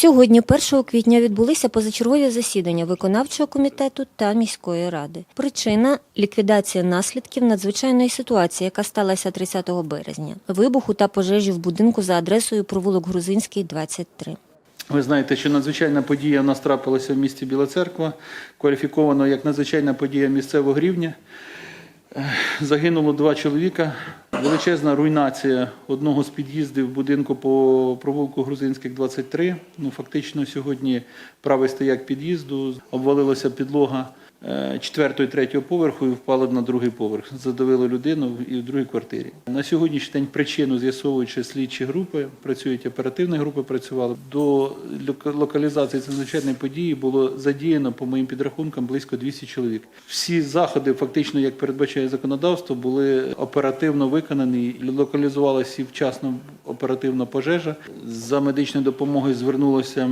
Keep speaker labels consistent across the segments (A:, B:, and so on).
A: Сьогодні, 1 квітня, відбулися позачергові засідання виконавчого комітету та міської ради. Причина ліквідація наслідків надзвичайної ситуації, яка сталася 30 березня, вибуху та пожежі в будинку за адресою провулок Грузинський, 23.
B: Ви знаєте, що надзвичайна подія в нас трапилася в місті Біла Церква, кваліфіковано як надзвичайна подія місцевого рівня. Загинуло два чоловіка. Величезна руйнація одного з під'їздів будинку по провулку Грузинських 23. Ну, фактично сьогодні правий стояк під'їзду, обвалилася підлога е, четвертого і третього поверху і впала на другий поверх. Задавило людину і в другій квартирі. На сьогоднішній день причину з'ясовуючи слідчі групи, працюють оперативні групи, працювали. До локалізації цієї надзвичайної події було задіяно, по моїм підрахункам, близько 200 чоловік. Всі заходи, фактично, як передбачає законодавство, були оперативно виконані. Локалізувалася вчасно оперативна пожежа. За медичною допомогою звернулося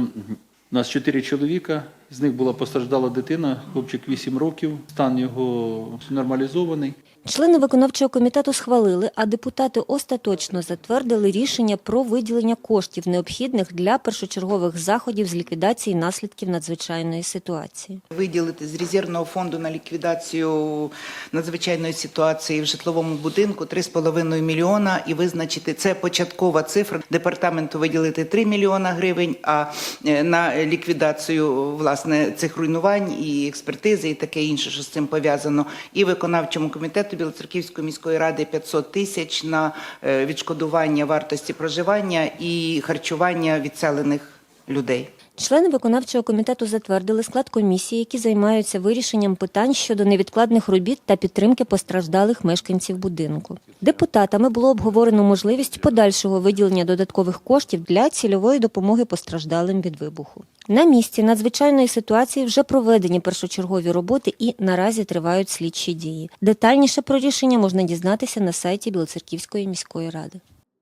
B: нас чотири чоловіка. З них була постраждала дитина, хлопчик 8 років. Стан його нормалізований.
A: Члени виконавчого комітету схвалили, а депутати остаточно затвердили рішення про виділення коштів, необхідних для першочергових заходів з ліквідації наслідків надзвичайної ситуації.
C: Виділити з резервного фонду на ліквідацію надзвичайної ситуації в житловому будинку 3,5 мільйона і визначити це початкова цифра. Департаменту виділити 3 мільйона гривень. А е, на ліквідацію власне цих руйнувань і експертизи, і таке інше, що з цим пов'язано, і виконавчому комітету Білоцерківської міської ради 500 тисяч на е, відшкодування вартості проживання і харчування відселених людей.
A: Члени виконавчого комітету затвердили склад комісії, які займаються вирішенням питань щодо невідкладних робіт та підтримки постраждалих мешканців будинку. Депутатами було обговорено можливість подальшого виділення додаткових коштів для цільової допомоги постраждалим від вибуху. На місці надзвичайної ситуації вже проведені першочергові роботи і наразі тривають слідчі дії. Детальніше про рішення можна дізнатися на сайті Білоцерківської міської ради.